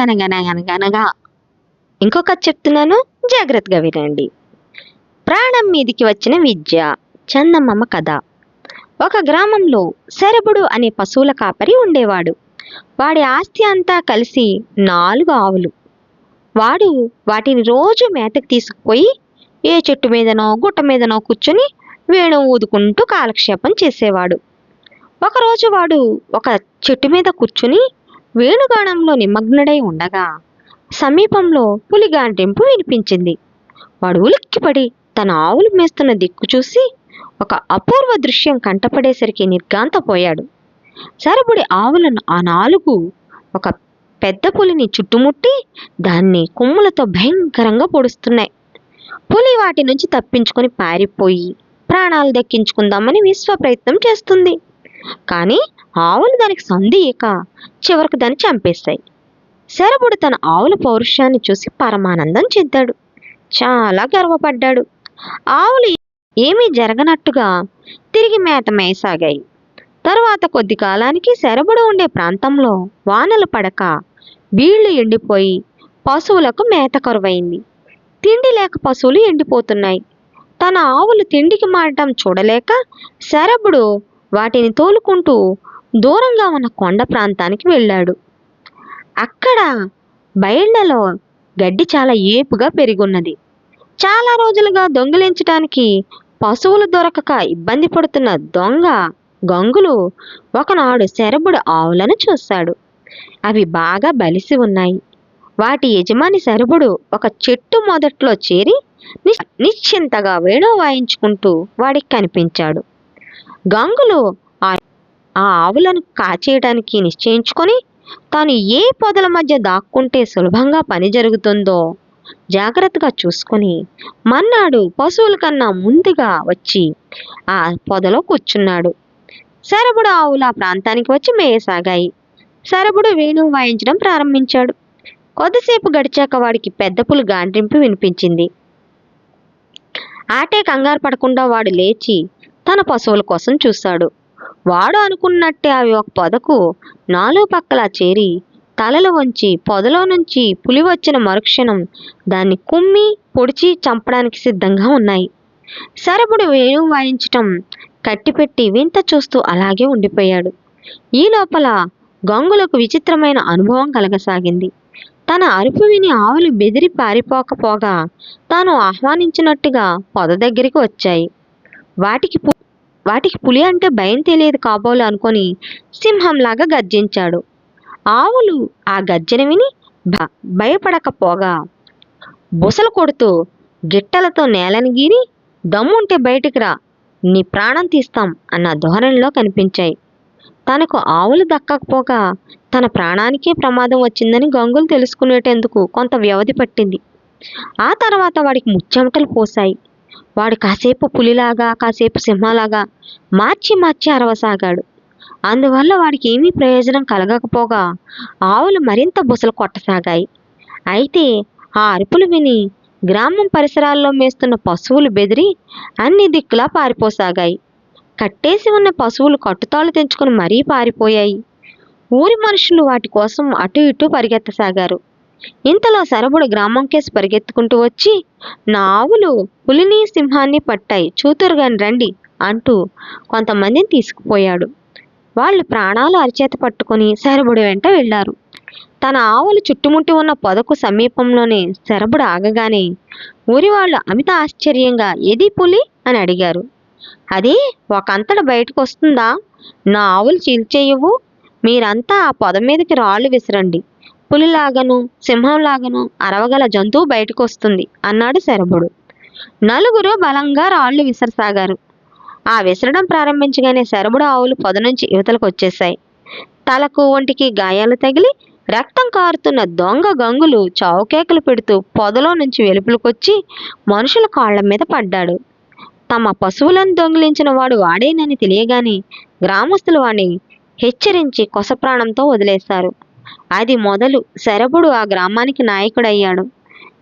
అనగనగనగనగనగా ఇంకొక చెప్తున్నాను జాగ్రత్తగా వినండి. ప్రాణం మీదికి వచ్చిన విద్య చందమ్మమ్మ కథ. ఒక గ్రామంలో శరభుడు అనే పశువుల కాపరి ఉండేవాడు. వాడి ఆస్తి అంతా కలిసి నాలుగు ఆవులు. వాడు వాటిని రోజు మేతకు తీసుకుపోయి ఏ చెట్టు మీదనో గుట్ట మీదనో కూర్చుని వేణు ఊదుకుంటూ కాలక్షేపం చేసేవాడు. ఒకరోజు వాడు ఒక చెట్టు మీద కూర్చుని వేణుగానంలో నిమగ్నడై ఉండగా సమీపంలో పులి గాండ్రింపు వినిపించింది. వాడు ఉలిక్కిపడి తన ఆవులు మేస్తున్న దిక్కు చూసి ఒక అపూర్వ దృశ్యం కంటపడేసరికి నిర్గాంతపోయాడు సరబుడి ఆవులను ఆ నాలుగు ఒక పెద్ద పులిని చుట్టుముట్టి దాన్ని కొమ్ములతో భయంకరంగా పొడుస్తున్నాయి. పులి వాటి నుంచి తప్పించుకొని పారిపోయి ప్రాణాలు దక్కించుకుందామని విశ్వ ప్రయత్నం చేస్తుంది. కానీ ఆవులు దానికి సంధియక చివరకు దాన్ని చంపేస్తాయి. శరభుడు తన ఆవుల పౌరుషాన్ని చూసి పరమానందం చెందాడు. చాలా గర్వపడ్డాడు. ఆవులు ఏమీ జరగనట్టుగా తిరిగి మేత మేయసాగాయి. తరువాత కొద్ది కాలానికి శరభుడు ఉండే ప్రాంతంలో వానలు పడక బీళ్ళు ఎండిపోయి పశువులకు మేత కరువైంది. తిండి లేక పశువులు ఎండిపోతున్నాయి. తన ఆవులు తిండికి మారటం చూడలేక శరభుడు వాటిని తోలుకుంటూ దూరంగా ఉన్న కొండ ప్రాంతానికి వెళ్ళాడు. అక్కడ బయళ్ళలో గడ్డి చాలా ఏపుగా పెరిగున్నది. చాలా రోజులుగా దొంగిలించటానికి పశువులు దొరకక ఇబ్బంది పడుతున్న దొంగ గంగులు ఒకనాడు శరభుడు ఆవులను చూశాడు అవి బాగా బలిసి ఉన్నాయి. వాటి యజమాని శరభుడు ఒక చెట్టు మొదట్లో చేరి నిశ్చింతగా వేణు వాయించుకుంటూ వాడికి కనిపించాడు. గంగులు ఆ ఆవులను కాచేయడానికి నిశ్చయించుకొని తాను ఏ పొదల మధ్య దాక్కుంటే సులభంగా పని జరుగుతుందో జాగ్రత్తగా చూసుకొని మన్నాడు పశువుల కన్నా ముందుగా వచ్చి ఆ పొదలో కూర్చున్నాడు. శరభుడు ఆవులు ఆ ప్రాంతానికి వచ్చి మేయసాగాయి. శరభుడు వేణువు వాయించడం ప్రారంభించాడు. కొద్దిసేపు గడిచాక వాడికి పెద్ద పులు గాండ్రింపు వినిపించింది. ఆటే కంగారు పడకుండా వాడు లేచి తన పశువుల కోసం చూశాడు. వాడు అనుకున్నట్టే అవి ఒక పొదకు నాలుగు పక్కలా చేరి తలలు వంచి పొదలో నుంచి పులి వచ్చిన మరుక్షణం దాన్ని కుమ్మి పొడిచి చంపడానికి సిద్ధంగా ఉన్నాయి. సరపుడు వేణువు వాయించటం కట్టిపెట్టి వింత చూస్తూ అలాగే ఉండిపోయాడు. ఈ లోపల గంగులకు విచిత్రమైన అనుభవం కలగసాగింది. తన అరుపు విని ఆవులు బెదిరి పారిపోకపోగా తాను ఆహ్వానించినట్టుగా పొద దగ్గరికి వచ్చాయి. వాటికి వాటికి పులి అంటే భయం తెలియదు కాబోలు అనుకొని సింహంలాగా గర్జించాడు. ఆవులు ఆ గర్జన విని భ- భయపడకపోగా బుసలు కొడుతూ గిట్టలతో నేలని గీరి దమ్ముంటే బయటికి రా నీ ప్రాణం తీస్తాం అన్న ధోరణిలో కనిపించాయి. తనకు ఆవులు దక్కకపోగా తన ప్రాణానికే ప్రమాదం వచ్చిందని గంగులు తెలుసుకునేటందుకు కొంత వ్యవధి పట్టింది. ఆ తర్వాత వాడికి ముచ్చెమటలు పోసాయి వాడు కాసేపు పులిలాగా కాసేపు సింహలాగా మార్చి మార్చి అరవసాగాడు. అందువల్ల వాడికి ఏమీ ప్రయోజనం కలగకపోగా ఆవులు మరింత బుసలు కొట్టసాగాయి. అయితే ఆ అరుపులు విని గ్రామం పరిసరాల్లో మేస్తున్న పశువులు బెదిరి అన్ని దిక్కులా పారిపోసాగాయి. కట్టేసి ఉన్న పశువులు కట్టుతాళ్ళు తెంచుకుని మరీ పారిపోయాయి. ఊరి మనుషులు వాటి కోసం అటు ఇటు పరిగెత్తసాగారు. ఇంతలో శరభుడు గ్రామంకేసి పరిగెత్తుకుంటూ వచ్చి నా ఆవులు పులిని సింహాన్ని పట్టాయి చూతురుగాని రండి అంటూ కొంతమందిని తీసుకుపోయాడు. వాళ్ళు ప్రాణాలు అరిచేత పట్టుకొని శరభుడి వెంట వెళ్ళారు. తన ఆవులు చుట్టుముట్టి ఉన్న పొదకు సమీపంలోనే శరభుడు ఆగగానే ఊరి వాళ్ళు అమిత ఆశ్చర్యంగా ఏది పులి? అని అడిగారు. అది ఒకంతట బయటకు వస్తుందా నా ఆవులు చీల్చేయవు. మీరంతా ఆ పొద మీదకి రాళ్ళు విసరండి. పులిలాగను సింహంలాగను అరవగల జంతువు బయటకు వస్తుంది అన్నాడు శరభుడు. నలుగురు బలంగా రాళ్ళు విసరసాగారు. ఆ విసరడం ప్రారంభించగానే శరభుడు ఆవులు పొద నుంచి యువతలకు వచ్చేశాయి తలకు ఒంటికి గాయాలు తగిలి రక్తం కారుతున్న దొంగ గంగులు చౌకేకలు పెడుతూ పొదలో నుంచి వెలుపులకొచ్చి మనుషుల కాళ్ళ మీద పడ్డాడు. తమ పశువులను దొంగిలించిన వాడు వాడేనని తెలియగానే గ్రామస్తులు వాడిని హెచ్చరించి కొస ప్రాణంతో వదిలేశారు. అది మొదలు శరభుడు ఆ గ్రామానికి నాయకుడయ్యాడు.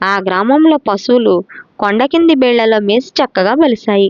ఆ గ్రామంలో పశువులు కొండ కింది బేళ్ళలో మేసి చక్కగా బలిశాయి